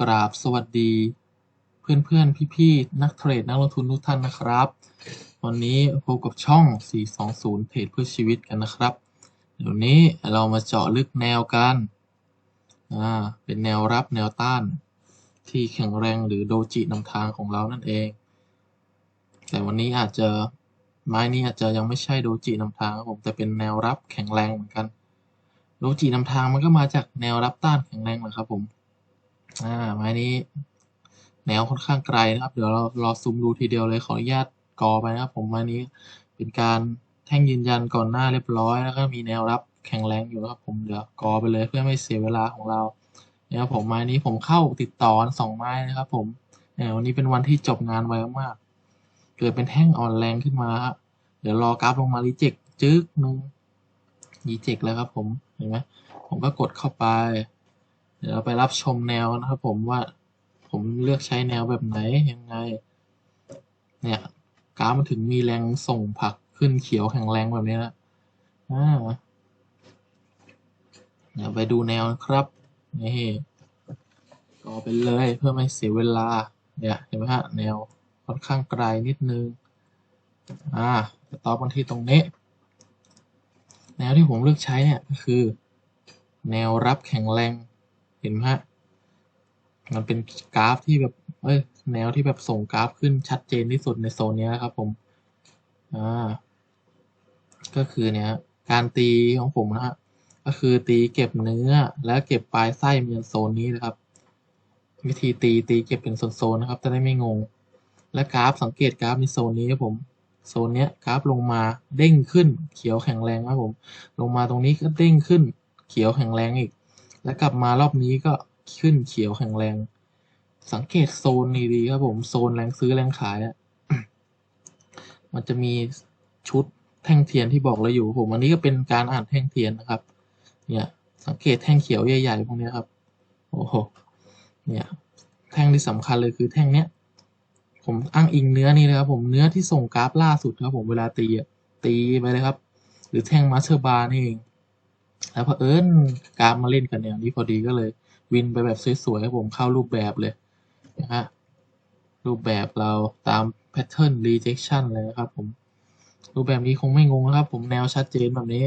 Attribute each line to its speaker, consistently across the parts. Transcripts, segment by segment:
Speaker 1: กราบสวัสดี เพื่อนๆพี่ๆนักเทรดนักลงทุนทุกท่านนะครับ วันนี้พบกับช่อง 420เทรดเพื่อชีวิตกันนะครับ เดี๋ยวนี้เรามาเจาะลึกแนวกันอ่าเป็นแนวรับแนวต้าน ที่แข็งแรงหรือโดจินำทางของเรานั่นเอง แต่วันนี้อาจจะไม้นี้อาจจะยังไม่ใช่โดจินำทางครับผมแต่เป็นแนวรับแข็งแรงเหมือนกันโดจินำทางมันก็มาจากแนวรับต้านแข็งแรงแหละครับผม อ่าไม้นี้ แนวค่อนข้างไกลนะครับ เดี๋ยวเรารอซูมดูทีเดียวเลยขออนุญาตกอไปนะครับ ผมไม้นี้เป็นการแท่งยืนยันก่อนหน้าเรียบร้อยแล้วก็มีแนวรับแข็งแรงอยู่นะครับผมเดี๋ยวกอไปเลยเพื่อไม่เสียเวลาของเราเนี่ยครับผมไม้นี้ผมเข้าติดต่อสองไม้นะครับ ผมเนี่ยวันนี้เป็นวันที่จบงานไวมาก เกิดเป็นแท่งอ่อนแรงขึ้นมาครับเดี๋ยวรอกราฟลงมารีเจ็คจึ๊กนึงรีเจ็คแล้วครับ ผมเห็นไหมผมก็กดเข้าไป เดี๋ยวเราไปรับชมแนวนะครับผมว่าผมเลือกใช้แนวแบบไหนยังไง เนี่ยกราฟมันถึงมีแรงส่งผักขึ้นเขียวแข็งแรงแบบนี้นะอ่าเดี๋ยวไปดูแนวนะครับนี่ก็ไปเลยเพื่อไม่เสียเวลา เนี่ยเห็นไหมฮะแนวค่อนข้างไกลนิดนึงอ่าจะต่อกันที่ตรงนี้ แนวที่ผมเลือกใช้เนี่ยก็คือ แนวรับแข็งแรง เห็นไหมฮะมันเป็นกราฟที่แบบเอ้ยแนวที่แบบส่งกราฟขึ้นชัดเจนที่สุดในโซนนี้ครับผมอ่าก็คือเนี่ยการตีของผมนะฮะก็คือตีเก็บเนื้อแล้วเก็บปลายไส้เมีโซนนี้นะครับ วิธีตีตีเก็บเป็นโซนๆนะครับจะได้ไม่งง และกราฟสังเกตกราฟในโซนนี้ครับผมโซนเนี้ยกราฟลงมาเด้งขึ้นเขียวแข็งแรงครับผม ลงมาตรงนี้ก็เด้งขึ้นเขียวแข็งแรงอีก แล้วกลับมารอบนี้ก็ขึ้นเขียวแข็งแรง สังเกตโซนนี้ดีครับผมโซนแรงซื้อแรงขายอะมันจะมีชุดแท่งเทียนที่บอกเราอยู่ผมอันนี้ก็เป็นการอ่านแท่งเทียนนะครับ เนี่ย สังเกตแท่งเขียวใหญ่ๆพวกนี้ครับโอ้โหเนี่ย แท่งที่สำคัญเลยคือแท่งเนี้ยผมอ้างอิงเนื้อนี่นะครับผมเนื้อที่ส่งกราฟล่าสุดครับผมเวลาตีตีไปเลยครับ หรือแท่งมาสเตอร์บาร์นี่เอง แล้วพอเอิญกราฟมาเล่นกันแนวนี้พอดีก็เลย วินไปแบบสวยๆครับผมเข้ารูปแบบเลยนะฮะรูปแบบเราตาม pattern rejection เลยนะครับผม รูปแบบนี้คงไม่งงนะครับ ผมแนวชัดเจนแบบนี้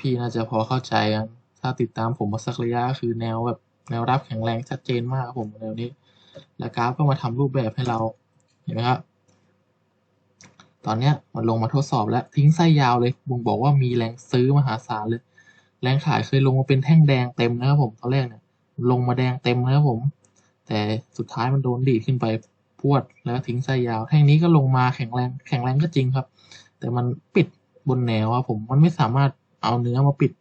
Speaker 1: พี่ๆน่าจะพอเข้าใจกันถ้าติดตามผมมาสักระยะก็คือแนวแบบแนวรับแข็งแรงชัดเจนมากครับผมแนวนี้ แล้วกราฟก็มาทำรูปแบบให้เราเห็นไหมครับ ตอนเนี้ยมันลงมาทดสอบแล้วทิ้งไส้ยาวเลยบุงบอกว่ามีแรงซื้อมหาศาลเลย แรงขายเคยลงมาเป็นแท่งแดงเต็มนะครับผมตอนแรกเนี่ยลงมาแดงเต็มนะครับผม แต่สุดท้ายมันโดนดีดขึ้นไปพวดแล้วทิ้งไส้ยาว แท่งนี้ก็ลงมาแข็งแรงแข็งแรงก็จริงครับ แต่มันปิดบนแนวครับผมมันไม่สามารถเอาเนื้อมาปิด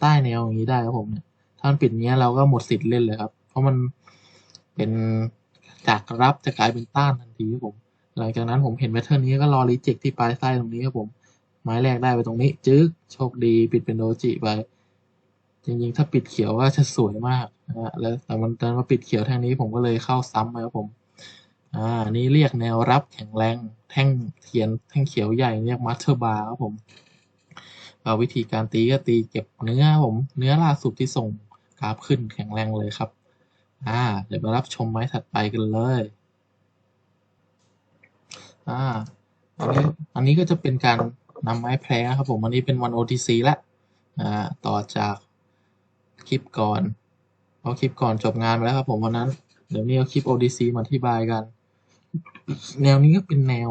Speaker 1: ใต้แนวอย่างนี้ได้ครับผมเนี่ยถ้ามันปิดเนี้ยเราก็หมดสิทธิ์เล่นเลยครับ เพราะมันเป็นจากรับจะกลายเป็นต้านทันทีครับผม หลังจากนั้นผมเห็นแพทเทิร์นนี้ก็รอรีเจ็คที่ปลายไส้ตรงนี้ครับผมไม้แรกได้ไปตรงนี้ จึ๊กโชคดีปิดเป็นโดจิไป จริงๆ ถ้าปิดเขียวก็จะสวยมากนะฮะแล้วแต่มันดันมาปิดเขียวแท่งนี้ผมก็เลยเข้าซ้ำไปครับผมอ่านี่เรียกแนวรับแข็งแรง แท่งเขียนแท่งเขียวใหญ่เรียกมาสเตอร์บาร์ครับผมเอาวิธีการตีก็ตีเก็บเนื้อผม เนื้อล่าสุดที่ส่งกราฟขึ้นแข็งแรงเลยครับ อ่า เดี๋ยวมารับชมไม้ถัดไปกันเลย อ่าอันนี้อันนี้ก็จะเป็นการนำไม้แพรครับผมอันนี้เป็นวัน OTC แล้วอ่าต่อจากคลิปก่อนเพราะคลิปก่อนจบงานไปแล้วครับผมวันนั้น เดี๋ยวนี้เอาคลิป OTC มาอธิบายกัน แนวนี้ก็เป็นแนว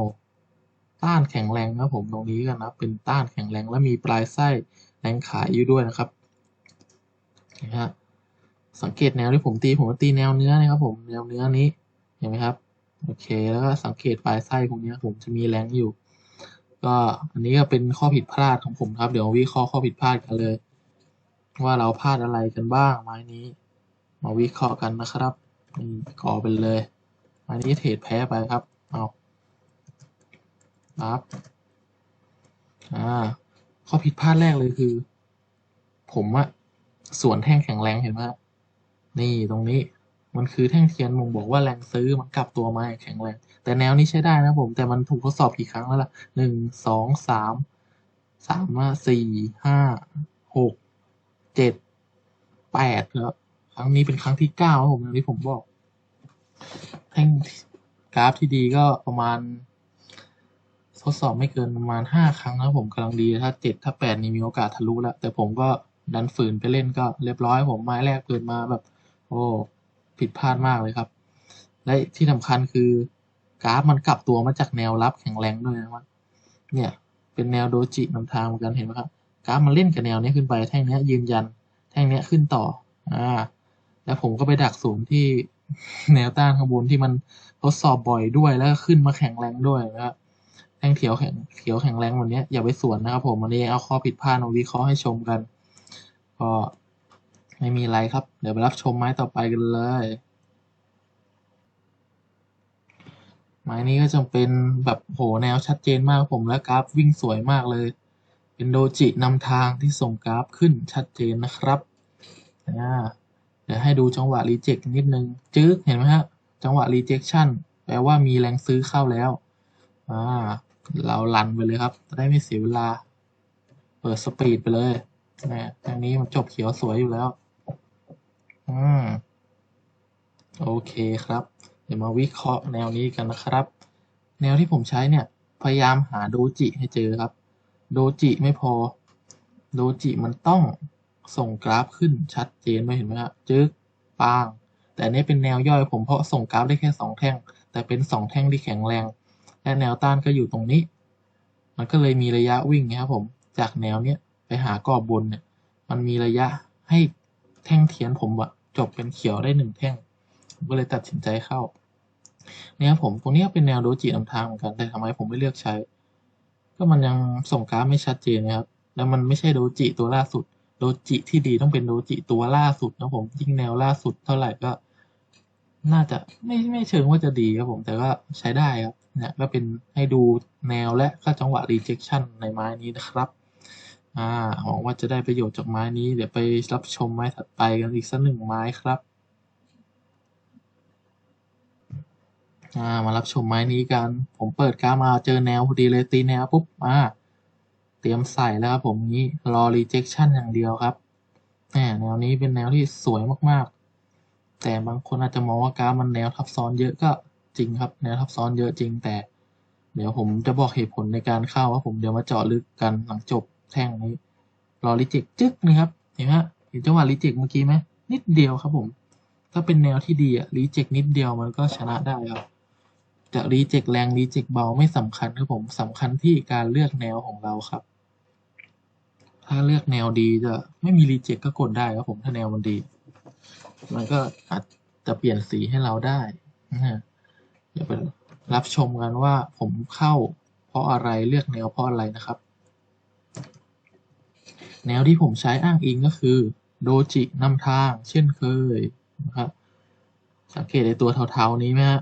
Speaker 1: ต้านแข็งแรงนะผมตรงนี้กันนะเป็นต้านแข็งแรงและมีปลายไส้แรงขายอยู่ด้วยนะครับนะฮะสังเกตแนวที่ผมตีผมก็ตีแนวเนื้อนะครับผมแนวเนื้อนี้เห็นไหมครับ โอเค แล้วก็สังเกตปลายไส้พวกนี้ผมจะมีแรงอยู่ ก็อันนี้ก็เป็นข้อผิดพลาดของผมครับ เดี๋ยววิเคราะห์ข้อผิดพลาดกันเลย ว่าเราพลาดอะไรกันบ้างไม้นี้ มาวิเคราะห์กันนะครับนี่ก่อไปเลยไม้นี้เทรดแพ้ไปครับ เอาครับอ่าข้อผิดพลาดแรกเลยคือ ผมอะส่วนแท่งแข็งแรงเห็นไหมนี่ตรงนี้ มันคือแท่งเทียนมงบอกว่าแรงซื้อมันกลับตัวมาแข็งแรง แต่แนวนี้ใช้ได้นะผม แต่มันถูกทดสอบกี่ครั้งแล้วล่ะหนึ่งสองสามสามสี่ห้าหกเจ็ดแปดแล้วครั้งนี้เป็นครั้งที่เก้าผมอย่างที่ผมบอก แท่งกราฟที่ดีก็ประมาณ ทดสอบไม่เกินประมาณห้าครั้งนะผมกำลังดีถ้าเจ็ดถ้าแปดนี่มีโอกาสทะลุแล้ว แต่ผมก็ดันฝืนไปเล่นก็เรียบร้อยผมไม้แรกเปิดมาแบบ โอ้ ผิดพลาดมากเลยครับ และที่สำคัญคือกราฟมันกลับตัวมาจากแนวรับแข็งแรงด้วยนะครับเนี่ยเป็นแนวโดจินำทางเหมือนกันเห็นไหมครับกราฟมันเล่นกับแนวนี้ขึ้นไปแท่งนี้ยืนยัน แท่งนี้ขึ้นต่ออ่าแล้วผมก็ไปดักสูงที่แนวต้านข้างบนที่มันทดสอบบ่อยด้วยแล้วก็ขึ้นมาแข็งแรงด้วยนะครับแท่งเขียวแข็งเขียวแข็งแรงวันนี้อย่าไปสวนนะครับผมวันนี้เอาข้อผิดพลาดมาวิเคราะห์ให้ชมกันก็ ไม่มีอะไรครับ เดี๋ยวไปรับชมไม้ต่อไปกันเลย ไม้นี้ก็จะเป็นแบบโหแนวชัดเจนมากผมและกราฟวิ่งสวยมากเลย เป็นโดจินำทางที่ส่งกราฟขึ้นชัดเจนนะครับอ่าเดี๋ยวให้ดูจังหวะรีเจ็คนิดนึง จึ๊กเห็นไหมฮะ จังหวะรีเจ็คชั่นแปลว่ามีแรงซื้อเข้าแล้ว อ่า เราลันไปเลยครับจะได้ไม่เสียเวลา เปิดสปีดไปเลยนะทางนี้มันจบเขียวสวยอยู่แล้ว อืม โอเคครับ เดี๋ยวมาวิเคราะห์แนวนี้กันนะครับ แนวที่ผมใช้เนี่ย พยายามหาโดจิให้เจอครับ โดจิไม่พอ โดจิมันต้องส่งกราฟขึ้นชัดเจนไม่เห็นไหมครับจึ๊กปาง แต่อันนี้เป็นแนวย่อยผมเพราะส่งกราฟได้แค่สองแท่ง แต่เป็นสองแท่งที่แข็งแรง และแนวต้านก็อยู่ตรงนี้ มันก็เลยมีระยะวิ่งนะครับผม จากแนวเนี้ยไปหากรอบบนเนี่ย มันมีระยะให้ แท่งเทียนผมอะจบเป็นเขียวได้หนึ่งแท่งผมก็เลยตัดสินใจเข้าเนี่ยครับผมตรงนี้ก็เป็นแนวโดจินำทางเหมือนกันแต่ทำไมผมไม่เลือกใช้ ก็มันยังส่งกราฟไม่ชัดเจนนะครับแล้วมันไม่ใช่โดจิตัวล่าสุดโดจิที่ดีต้องเป็นโดจิตัวล่าสุดนะผมยิ่งแนวล่าสุดเท่าไหร่ก็ น่าจะไม่ไม่เชิงว่าจะดีครับผม แต่ก็ใช้ได้ครับเนี่ยก็เป็นให้ดูแนวและก็จังหวะ rejection ในไม้นี้นะครับ อ่าหวังว่าจะได้ประโยชน์จากไม้นี้ เดี๋ยวไปรับชมไม้ถัดไปกันอีกสักหนึ่งไม้ครับ อ่า มารับชมไม้นี้กัน ผมเปิดกรามาเจอแนวพอดีเลยตีแนวปุ๊บ อ่า เตรียมใส่แล้วครับผมนี้ รอ rejection อย่างเดียวครับแหมแนวนี้เป็นแนวที่สวยมากๆ แต่บางคนอาจจะมองว่ากราฟมันแนวทับซ้อนเยอะก็จริงครับ แนวทับซ้อนเยอะจริงแต่ เดี๋ยวผมจะบอกเหตุผลในการเข้าว่าผมเดี๋ยวมาเจาะลึกกันหลังจบ แทงนี้รอรีเจ็คจึ๊กนะครับเห็นไหมเห็นจังหวะรีเจ็คเมื่อกี้ไหมนิดเดียวครับผม ถ้าเป็นแนวที่ดีอะรีเจ็คนิดเดียวมันก็ชนะได้ครับจะรีเจ็คแรงรีเจ็คเบาไม่สำคัญครับผมสำคัญที่การเลือกแนวของเราครับ ถ้าเลือกแนวดีจะไม่มีรีเจ็คก็กดได้ครับผมถ้าแนวมันดี มันก็อาจจะเปลี่ยนสีให้เราได้นะฮะเดี๋ยวไปรับชมกันว่าผมเข้าเพราะอะไรเลือกแนวเพราะอะไรนะครับ แนวที่ผมใช้อ้างอิงก็คือโดจินำทาง เช่นเคยนะครับ สังเกตในตัวเทาๆนี้ไหมฮะ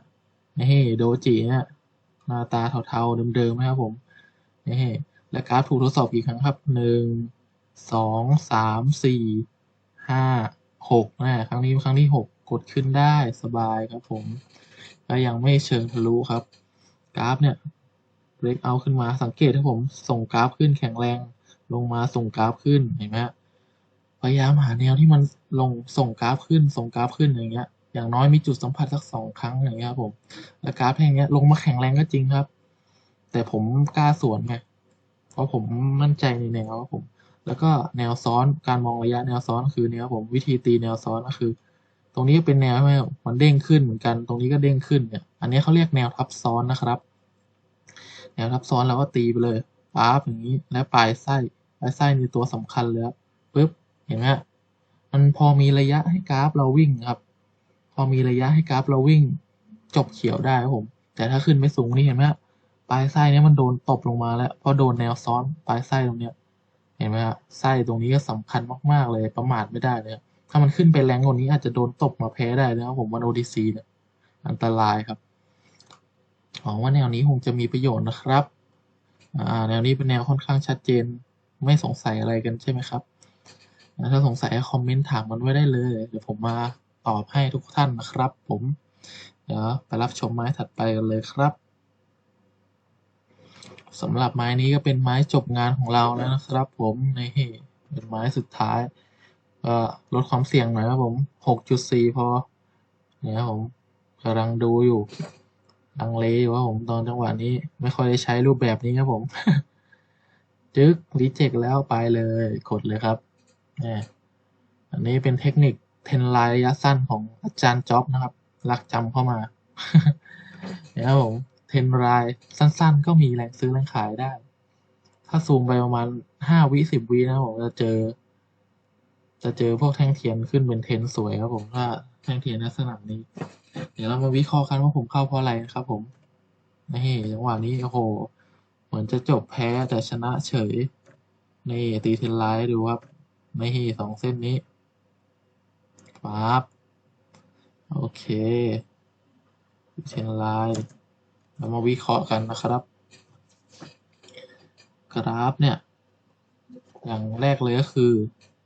Speaker 1: นี่โดจิเนี่ยหน้าตาเทาๆเดิมๆนะครับผมนี่และกราฟถูกทดสอบกี่ครั้งครับหนึ่งสองสามสี่ห้าหกนะครั้งนี้ครั้งที่หกกดขึ้นได้สบายครับผมก็ยังไม่เชิงทะลุครับ กราฟเนี่ยเบรกเอาขึ้นมาสังเกตถ้าผมส่งกราฟขึ้นแข็งแรง ลงมาส่งกราฟขึ้นเห็นไหมพยายามหาแนวที่มันลงส่งกราฟขึ้นส่งกราฟขึ้นอย่างเงี้ย อย่างน้อยมีจุดสัมผัสสักสองครั้งอย่างเงี้ยครับผมแล้วกราฟแห่งเงี้ยลงมาแข็งแรงก็จริงครับ แต่ผมกล้าสวนไงเพราะผมมั่นใจในแนวครับผม แล้วก็แนวซ้อนการมองระยะแนวซ้อนคือเนี้ยผมวิธีตีแนวซ้อนก็คือ ตรงนี้เป็นแนวใช่ไหมมันเด้งขึ้นเหมือนกัน ตรงนี้ก็เด้งขึ้นเนี่ยอันนี้เขาเรียกแนวทับซ้อนนะครับ แนวทับซ้อนเราก็ตีไปเลยปั๊บอย่างนี้และปลายไส้ ปลายไส้นี่ตัวสำคัญเลยครับปึ๊บเห็นไหมมันพอมีระยะให้กราฟเราวิ่งครับ พอมีระยะให้กราฟเราวิ่ง จบเขียวได้ครับผม แต่ถ้าขึ้นไม่สูงนี่เห็นไหมปลายไส้เนี้ยมันโดนตบลงมาแล้วเพอโดนแนวซ้อนปลายไส้ตรงเนี้ย เห็นไหมฮะไส้ตรงนี้ก็สำคัญมากๆเลยประมาทไม่ได้เลยถ้ามันขึ้นไปแรงกว่านี้อาจจะโดนตบมาแพ้ได้นะครับผมวันโอดีซีเนี่ยอันตรายครับหวังว่าแนวนี้คงจะมีประโยชน์นะครับอ่าแนวนี้เป็นแนวค่อนข้างชัดเจน ไม่สงสัยอะไรกันใช่ไหมครับถ้าสงสัยคอมเมนต์ถามมันไว้ได้เลย เดี๋ยวผมมาตอบให้ทุกท่านนะครับ ผม เดี๋ยวไปรับชมไม้ถัดไปกันเลยครับสำหรับไม้นี้ก็เป็นไม้จบงานของเราแล้วนะครับ ผมนี่เป็นไม้สุดท้ายก็ลดความเสี่ยงหน่อยครับผม 6.4 พอเนี่ยครับผมกำลังดูอยู่ลังเลอยู่ว่าผมตอนจังหวะนี้ ไม่ค่อยได้ใช้รูปแบบนี้ครับผม จึ๊กรีเจ็คแล้วไปเลยกดเลยครับเนี่ยอันนี้เป็นเทคนิคเทนไลน์ระยะสั้นของอาจารย์จ็อบนะครับ รักจำเข้ามาเนี่ยครับผมเทนไลน์สั้นๆ ก็มีแรงซื้อแรงขายได้ ถ้าซูมไปประมาณห้าวิสิบวินะผมจะเจอ จะเจอพวกแท่งเทียนขึ้นเป็นเทนสวยครับผมถ้าแท่งเทียนลักษณะนี้ เดี๋ยวเรามาวิเคราะห์กันว่าผมเข้าเพราะอะไรนะครับผมนี่จังหวะนี้โอ้โห เหมือนจะจบแพ้แต่ชนะเฉย นี่ตีเทนไลท์ดูครับ นี่สองเส้นนี้ปั๊บโอเคเทนไลท์เรามาวิเคราะห์กันนะครับ กราฟเนี่ย อย่างแรกเลยก็คือ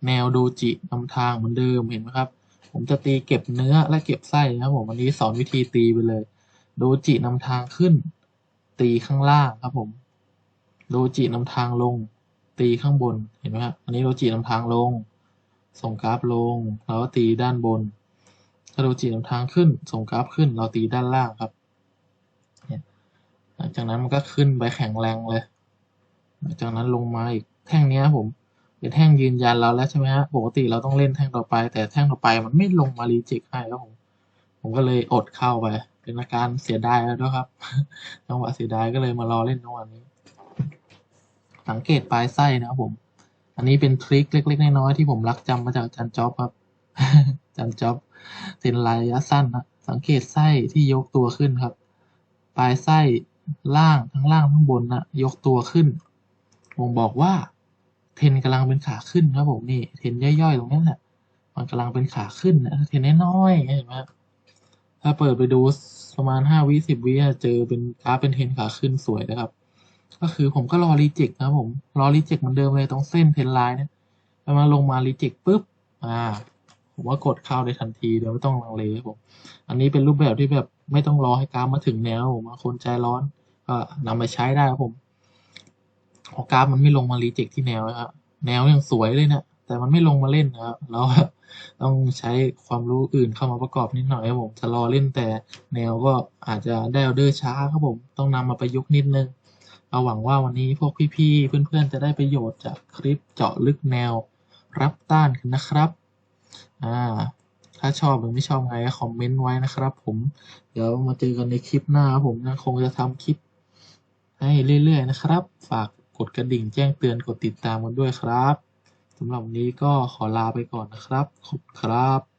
Speaker 1: แนวโดจินำทางเหมือนเดิมเห็นไหมครับ ผมจะตีเก็บเนื้อและเก็บไส้นะครับผมวันนี้สอนวิธีตีไปเลย โดจินำทางขึ้นตีข้างล่างครับผม โดจินำทางลง ตีข้างบน เห็นไหมครับอันนี้โดจินำทางลง ส่งกราฟลง แล้วก็ตีด้านบน ถ้าโดจินำทางขึ้น ส่งกราฟขึ้น เราตีด้านล่างครับ หลังจากนั้นมันก็ขึ้นไปแข็งแรงเลย หลังจากนั้นลงมาอีก แท่งนี้ผมเป็นแท่งยืนยันเราแล้วใช่ไหมฮะ ปกติเราต้องเล่นแท่งต่อไป แต่แท่งต่อไปมันไม่ลงมารีเจ็คให้ครับผม ผมก็เลยอดเข้าไป เป็นอาการเสียดายแล้วด้วยครับ จังหวะเสียดายก็เลยมารอเล่นจังหวะนี้ สังเกตปลายไส้นะครับผม อันนี้เป็นทริคเล็ก ๆ น้อยๆที่ผมรักจำมาจากจันจ็อบครับจันจ็อบเส้นลายระยะสั้นนะสังเกตไส้ที่ยกตัวขึ้นครับ ปลายไส้ล่างทั้งล่างทั้งบนนะยกตัวขึ้นผมบอกว่า เทนกำลังเป็นขาขึ้นครับผมนี่เทนย่อยๆตรงนี้แหละมันกำลังเป็นขาขึ้นนะเทนน้อยๆเห็นไหมถ้าเปิดไปดูประมาณห้าวิสิบวิอะเจอเป็นกราฟเป็นเทนขาขึ้นสวยนะครับ ก็คือผมก็รอรีเจ็คนะครับผม รอรีเจ็คเหมือนเดิมเลยตรงเส้นเทรนไลน์เนี่ยพอมาลงมารีเจ็คปุ๊บ อ่า ผมว่ากดเข้าได้ทันทีเดี๋ยวไม่ต้องลังเลครับผม อันนี้เป็นรูปแบบที่แบบไม่ต้องรอให้กราฟมาถึงแนวผมบาคนใจร้อนก็นำไปใช้ได้ครับผมพอกราฟมันไม่ลงมารีเจ็คที่แนวนะครับแนวยังสวยเลยเนะแต่มันไม่ลงมาเล่นนะครับเราต้องใช้ความรู้อื่นเข้ามาประกอบนิดหน่อยครับผมจะรอเล่นแต่แนวก็อาจจะได้ออเดอร์ช้าครับผม ต้องนำมาประยุกต์นิดนึง เราหวังว่าวันนี้พวกพี่ๆ เพื่อนๆ จะได้ประโยชน์จากคลิปเจาะลึกแนวรับต้านกันนะครับ อ่า ถ้าชอบหรือไม่ชอบไงก็คอมเมนต์ไว้นะครับผม เดี๋ยวมาเจอกันในคลิปหน้าครับผมยังคงจะทำคลิปให้เรื่อยๆ นะครับ ฝากกดกระดิ่งแจ้งเตือนกดติดตามกันด้วยครับสำหรับวันนี้ก็ขอลาไปก่อนนะครับ ขอบคุณครับ